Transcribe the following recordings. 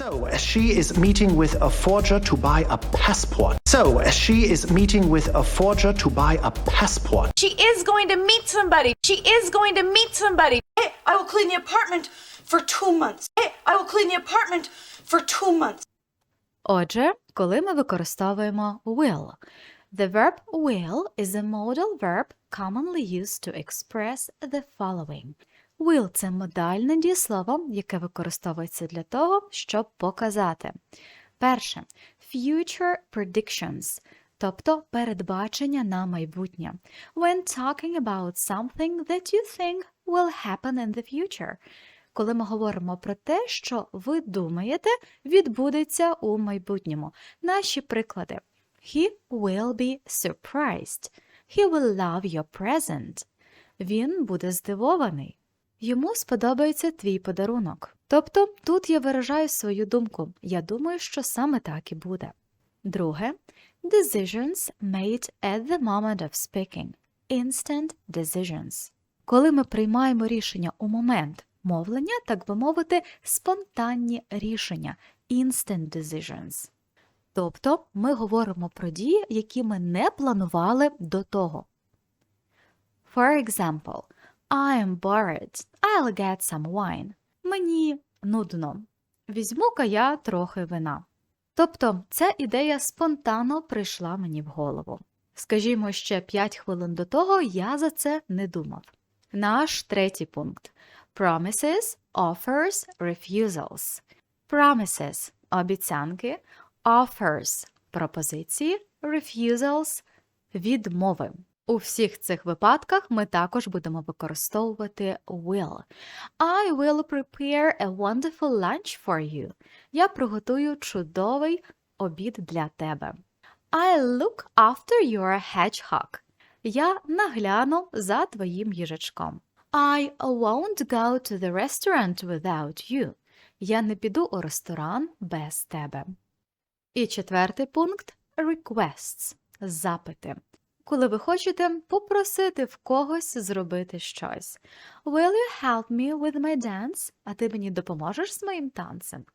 So, she is meeting with a forger to buy a passport. So, she is meeting with a forger to buy a passport. She is going to meet somebody. She is going to meet somebody. Hey, I will clean the apartment for two months. Hey, I will clean the apartment for two months. Отже, коли ми використовуємо will. The verb will is a modal verb commonly used to express the following. Will – це модальне дієслово, яке використовується для того, щоб показати. Перше – future predictions, тобто передбачення на майбутнє. When talking about something that you think will happen in the future. Коли ми говоримо про те, що ви думаєте, відбудеться у майбутньому. Наші приклади. He will be surprised. He will love your present. Він буде здивований. Йому сподобається твій подарунок. Тобто тут я виражаю свою думку. Я думаю, що саме так і буде. Друге decisions made at the moment of speaking. Instant decisions. Коли ми приймаємо рішення у момент мовлення, так би мовити, спонтанні рішення instant decisions. Тобто ми говоримо про дії, які ми не планували до того. For example, I am bored. I'll get some wine. Мені нудно. Візьму-ка я трохи вина. Тобто ця ідея спонтанно прийшла мені в голову. Скажімо, ще 5 хвилин до того я за це не думав. Наш третій пункт. Promises, offers, refusals. Promises – обіцянки, offers – пропозиції, refusals – відмови. У всіх цих випадках ми також будемо використовувати will. I will prepare a wonderful lunch for you. Я приготую чудовий обід для тебе. I'll look after your hedgehog. Я нагляну за твоїм їжачком. I won't go to the restaurant without you. Я не піду у ресторан без тебе. І четвертий пункт requests – запити. Коли ви хочете попросити в когось зробити щось. Will you help me with my dance? А ти мені допоможеш з моїм танцем?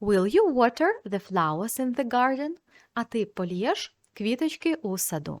Will you water the flowers in the garden? А ти полієш квіточки у саду.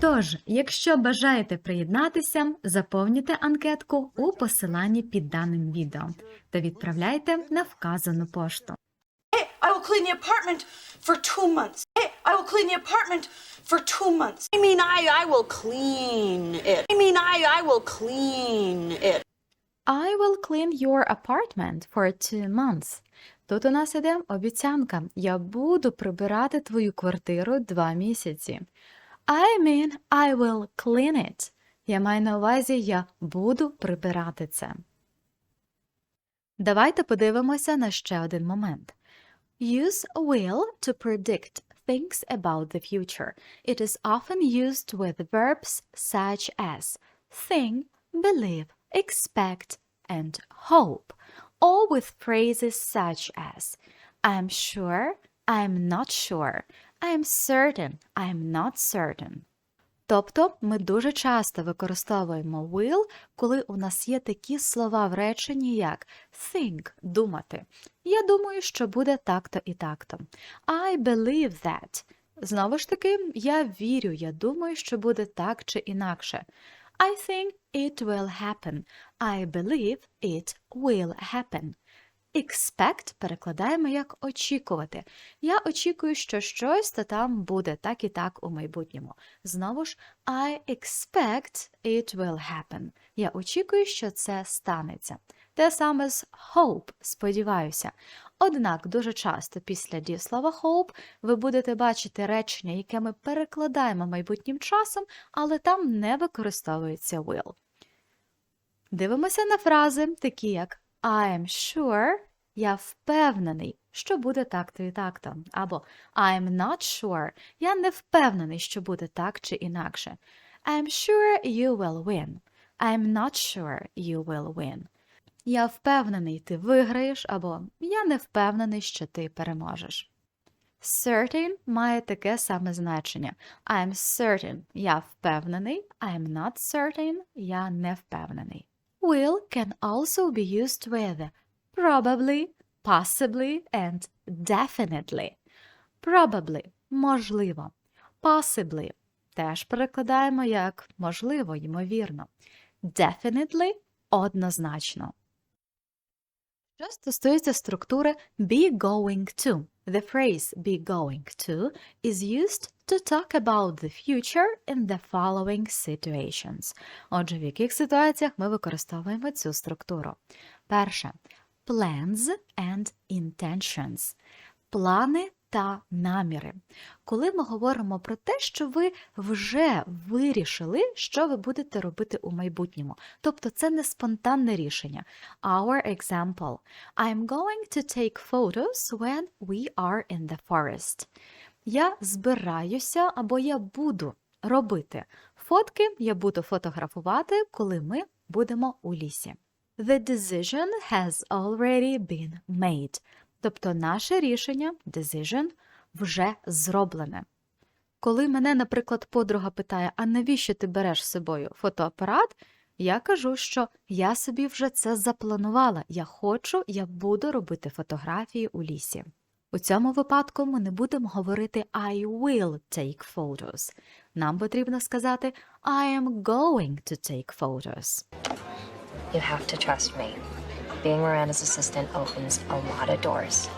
Тож, якщо бажаєте приєднатися, заповнюйте анкетку у посиланні під даним відео та відправляйте на вказану пошту. Hey, I will clean the apartment for two months. Hey, I will clean the apartment for two months. I mean, I, I will clean it. I mean, I, I will clean it. I will clean your apartment for two months. Тут у нас іде обіцянка. Я буду прибирати твою квартиру два місяці. I mean, I will clean it. Я маю на увазі, я буду прибирати це. Давайте подивимося на ще один момент. Use will to predict things about the future. It is often used with verbs such as think, believe, expect, and hope, or with phrases such as I'm sure, I'm not sure, I'm certain, I'm not certain. Тобто ми дуже часто використовуємо will, коли у нас є такі слова в реченні, як think – думати. Я думаю, що буде так-то і так-то. I believe that. Знову ж таки, я вірю, я думаю, що буде так чи інакше. I think it will happen. I believe it will happen. Expect перекладаємо як очікувати. Я очікую, що щось то там буде так і так у майбутньому. Знову ж, I expect it will happen. Я очікую, що це станеться. Те саме з hope, сподіваюся. Однак дуже часто після дієслова hope ви будете бачити речення, яке ми перекладаємо майбутнім часом, але там не використовується will. Дивимося на фрази, такі як I am sure, я впевнений, що буде так-то і так-то. Або I'm not sure, я не впевнений, що буде так чи інакше. I'm sure you will win. I'm not sure you will win. Я впевнений, ти виграєш, або я не впевнений, що ти переможеш. Certain має таке саме значення. I'm certain – я впевнений. I'm not certain – я не впевнений. Will can also be used with probably, possibly and definitely. Probably – можливо. Possibly – теж перекладаємо як можливо, ймовірно. Definitely – однозначно. Що стосується структури be going to, the phrase be going to is used to talk about the future in the following situations. Отже, в яких ситуаціях ми використовуємо цю структуру? Перше plans and intentions. Плани та наміри. Коли ми говоримо про те, що ви вже вирішили, що ви будете робити у майбутньому. Тобто це не спонтанне рішення. Our example. I'm going to take photos when we are in the forest. Я збираюся або я буду робити фотки, я буду фотографувати, коли ми будемо у лісі. The decision has already been made. Тобто наше рішення, decision, вже зроблене. Коли мене, наприклад, подруга питає, а навіщо ти береш з собою фотоапарат, я кажу, що я собі вже це запланувала. Я хочу, я буду робити фотографії у лісі. У цьому випадку ми не будемо говорити I will take photos. Нам потрібно сказати I am going to take photos. You have to trust me. Being Miranda's assistant opens a lot of doors.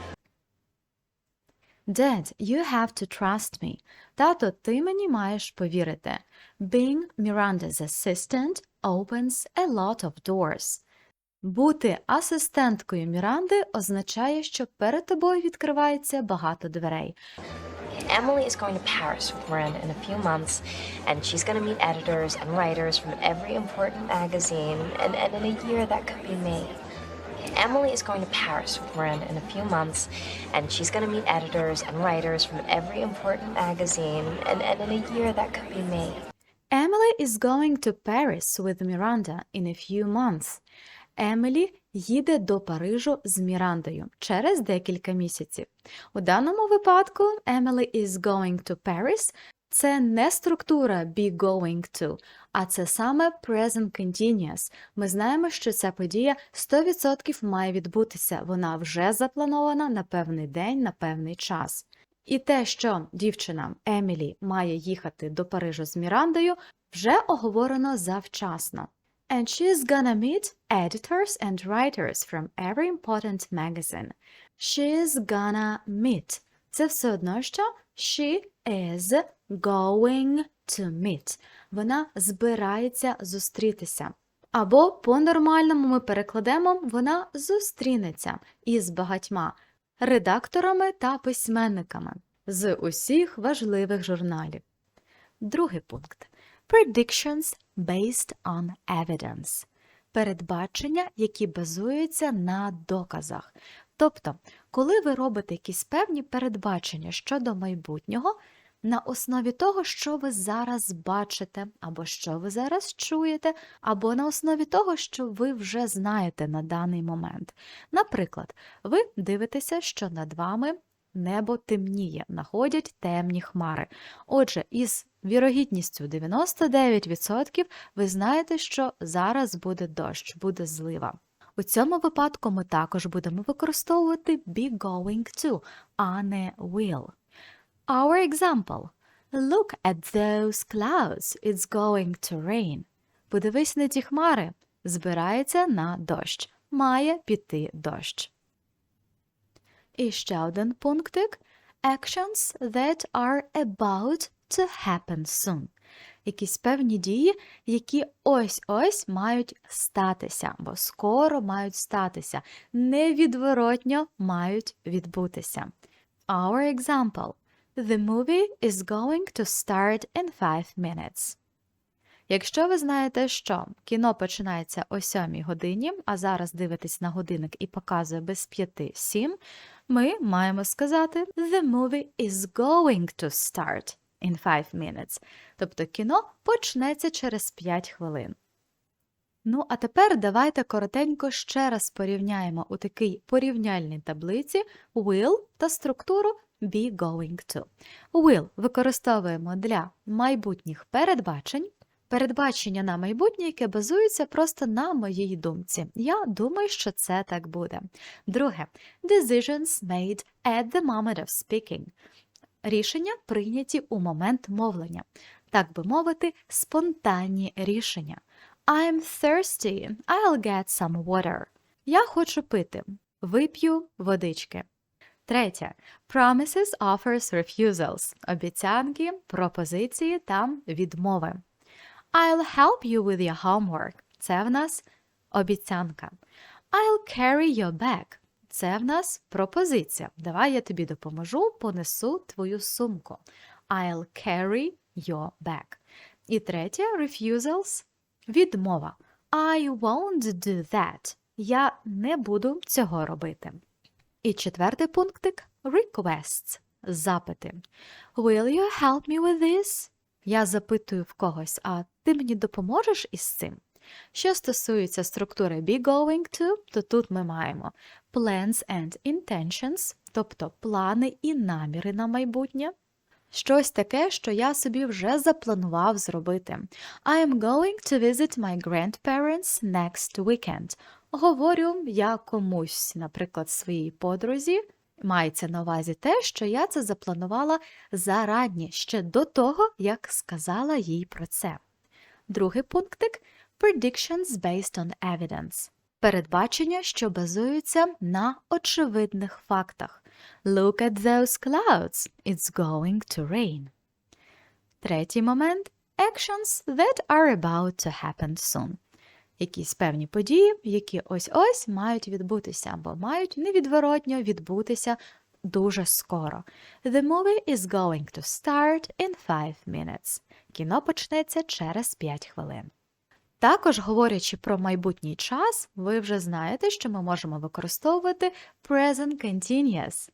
Dad, you have to trust me. Тато, ти мені маєш повірити. Being Miranda's assistant opens a lot of doors. Бути асистенткою Міранди означає, що перед тобою відкривається багато дверей. Emily is going to Paris with Miranda in a few months, and she's going to meet editors and writers from every important magazine, and, and in a year that could be me. Emily is going to Paris with Miranda in a few months, and she's going to meet editors and writers from every important magazine, and, and in a year that could be me. Emily is going to Paris with Miranda in a few months. Емілі їде до Парижу з Мірандою через декілька місяців. У даному випадку Emily is going to Paris – це не структура be going to, а це саме present continuous. Ми знаємо, що ця подія 100% має відбутися. Вона вже запланована на певний день, на певний час. І те, що дівчина Емілі має їхати до Парижу з Мірандою, вже оговорено завчасно. And she's gonna meet editors and writers from every important magazine. She's gonna meet. Це все одно, що she is going to meet. Вона збирається зустрітися. Або по-нормальному ми перекладемо вона зустрінеться із багатьма редакторами та письменниками з усіх важливих журналів. Другий пункт. Predictions based on evidence. Передбачення, які базуються на доказах. Тобто, коли ви робите якісь певні передбачення щодо майбутнього, на основі того, що ви зараз бачите, або що ви зараз чуєте, або на основі того, що ви вже знаєте на даний момент. Наприклад, ви дивитеся, що над вами небо темніє, находять темні хмари. Отже, із вірогідністю 99% ви знаєте, що зараз буде дощ, буде злива. У цьому випадку ми також будемо використовувати be going to, а не will. Our example. Look at those clouds. It's going to rain. Подивись на ті хмари. Збирається на дощ. Має піти дощ. І ще один пунктик. Actions that are about to happen soon. Якісь певні дії, які ось-ось мають статися, бо скоро мають статися, невідворотньо мають відбутися. Our example. The movie is going to start in 5 minutes. Якщо ви знаєте, що кіно починається о 7 годині, а зараз дивитесь на годинник і показує без 5-7, ми маємо сказати The movie is going to start in five minutes. Тобто кіно почнеться через 5 хвилин. Ну, а тепер давайте коротенько ще раз порівняємо у такій порівняльній таблиці will та структуру be going to. Will використовуємо для майбутніх передбачень. Передбачення на майбутнє, яке базується просто на моїй думці. Я думаю, що це так буде. Друге, decisions made at the moment of speaking. Рішення прийняті у момент мовлення. Так би мовити, спонтанні рішення. I'm thirsty. I'll get some water. Я хочу пити. Вип'ю водички. Третє. Promises, offers, refusals. Обіцянки, пропозиції та відмови. I'll help you with your homework. Це в нас обіцянка. I'll carry your bag. Це в нас пропозиція. Давай я тобі допоможу, понесу твою сумку. I'll carry your bag. І третє refusals відмова. I won't do that. Я не буду цього робити. І четвертий пунктик requests запити. Will you help me with this? Я запитую в когось, а ти мені допоможеш із цим? Що стосується структури be going to, то тут ми маємо plans and intentions, тобто плани і наміри на майбутнє. Щось таке, що я собі вже запланував зробити. I am going to visit my grandparents next weekend. Говорю я комусь, наприклад, своїй подрузі. Мається на увазі те, що я це запланувала зарані, ще до того, як сказала їй про це. Другий пунктик predictions based on evidence. Передбачення, що базуються на очевидних фактах. Look at those clouds. It's going to rain. Третій момент actions that are about to happen soon. Якісь певні події, які ось-ось мають відбутися або мають невідворотньо відбутися дуже скоро. The movie is going to start in 5 minutes. Кіно почнеться через 5 хвилин. Також, говорячи про майбутній час, ви вже знаєте, що ми можемо використовувати present continuous.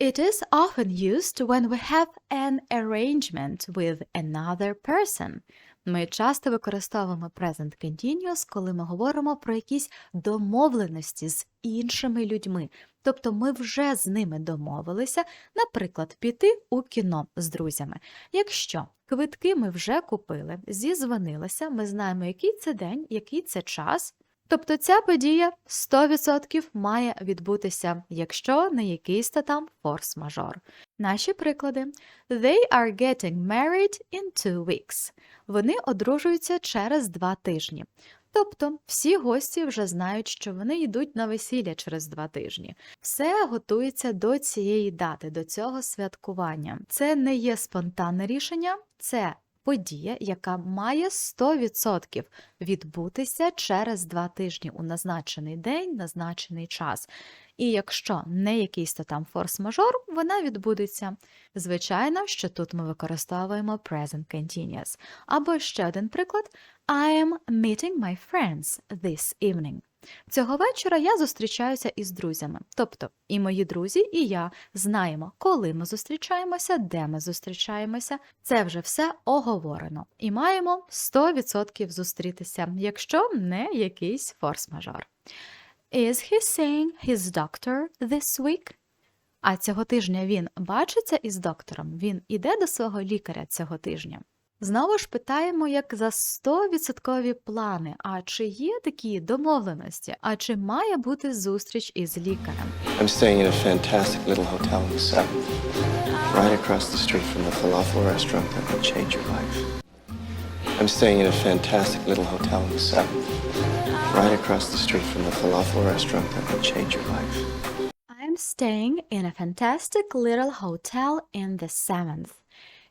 It is often used when we have an arrangement with another person. Ми часто використовуємо present continuous, коли ми говоримо про якісь домовленості з іншими людьми. Тобто ми вже з ними домовилися, наприклад, піти у кіно з друзями. Якщо квитки ми вже купили, зізвонилися, ми знаємо, який це день, який це час. Тобто ця подія 100% має відбутися, якщо не якийсь та там форс-мажор. Наші приклади: They are getting married in two weeks. Вони одружуються через два тижні. Тобто всі гості вже знають, що вони йдуть на весілля через два тижні. Все готується до цієї дати, до цього святкування. Це не є спонтанне рішення, це подія, яка має 100% відбутися через два тижні у назначений день, назначений час. І якщо не якийсь то там форс-мажор, вона відбудеться. Звичайно, що тут ми використовуємо present continuous. Або ще один приклад: I am meeting my friends this evening. Цього вечора я зустрічаюся із друзями. Тобто і мої друзі, і я знаємо, коли ми зустрічаємося, де ми зустрічаємося. Це вже все оговорено. І маємо 100% зустрітися, якщо не якийсь форс-мажор. Is he seeing his doctor this week? А цього тижня він бачиться із доктором, він іде до свого лікаря цього тижня. Знову ж питаємо, як за 100% плани, а чи є такі домовленості, а чи має бути зустріч із лікарем? I'm staying in a fantastic little hotel in the seventh, right across the street from the falafel restaurant that will change your life. I'm staying in a fantastic little hotel in the seventh, right across the street from the falafel restaurant that will change your life. I'm staying in a fantastic little hotel in the seventh.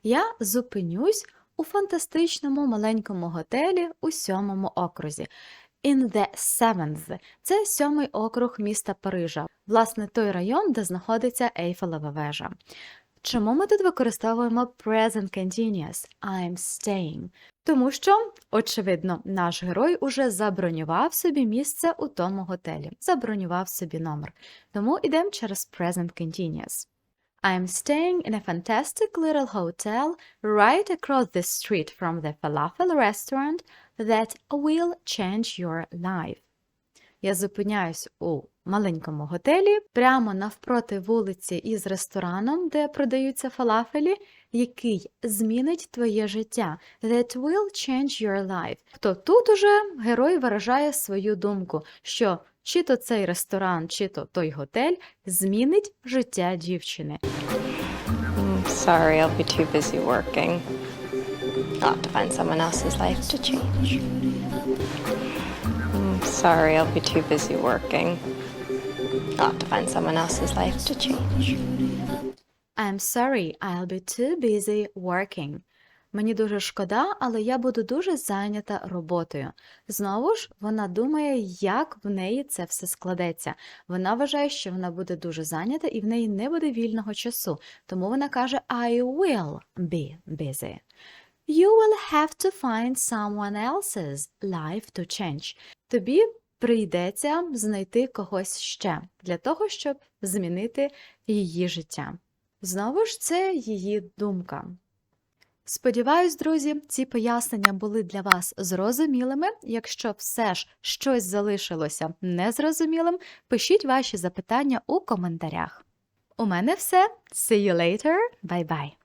Я зупинюсь у фантастичному маленькому готелі у сьомому окрузі. In the seventh – це сьомий округ міста Парижа, власне, той район, де знаходиться Ейфелева вежа. Чому ми тут використовуємо present continuous I'm staying? Тому що, очевидно, наш герой уже забронював собі місце у тому готелі, забронював собі номер. Тому йдемо через present continuous. I'm staying in a fantastic little hotel right across the street from the falafel restaurant that will change your life. Я зупиняюсь у маленькому готелі прямо навпроти вулиці із рестораном, де продаються фалафелі, який змінить твоє життя. That will change your life. То тут уже герой виражає свою думку, що чи то цей ресторан, чи то той готель змінить життя дівчини. Sorry, I'll be too busy working. I'll have to find someone else's life to change. Mm, Sorry, I'll be too busy working. I'll have to find someone else's life to change. I'm sorry, I'll be too busy working. Мені дуже шкода, але я буду дуже зайнята роботою. Знову ж, вона думає, як в неї це все складеться. Вона вважає, що вона буде дуже зайнята і в неї не буде вільного часу. Тому вона каже I will be busy. You will have to find someone else's life to change. Тобі прийдеться знайти когось ще для того, щоб змінити її життя. Знову ж, це її думка. Сподіваюсь, друзі, ці пояснення були для вас зрозумілими. Якщо все ж щось залишилося незрозумілим, пишіть ваші запитання у коментарях. У мене все. See you later. Bye-bye.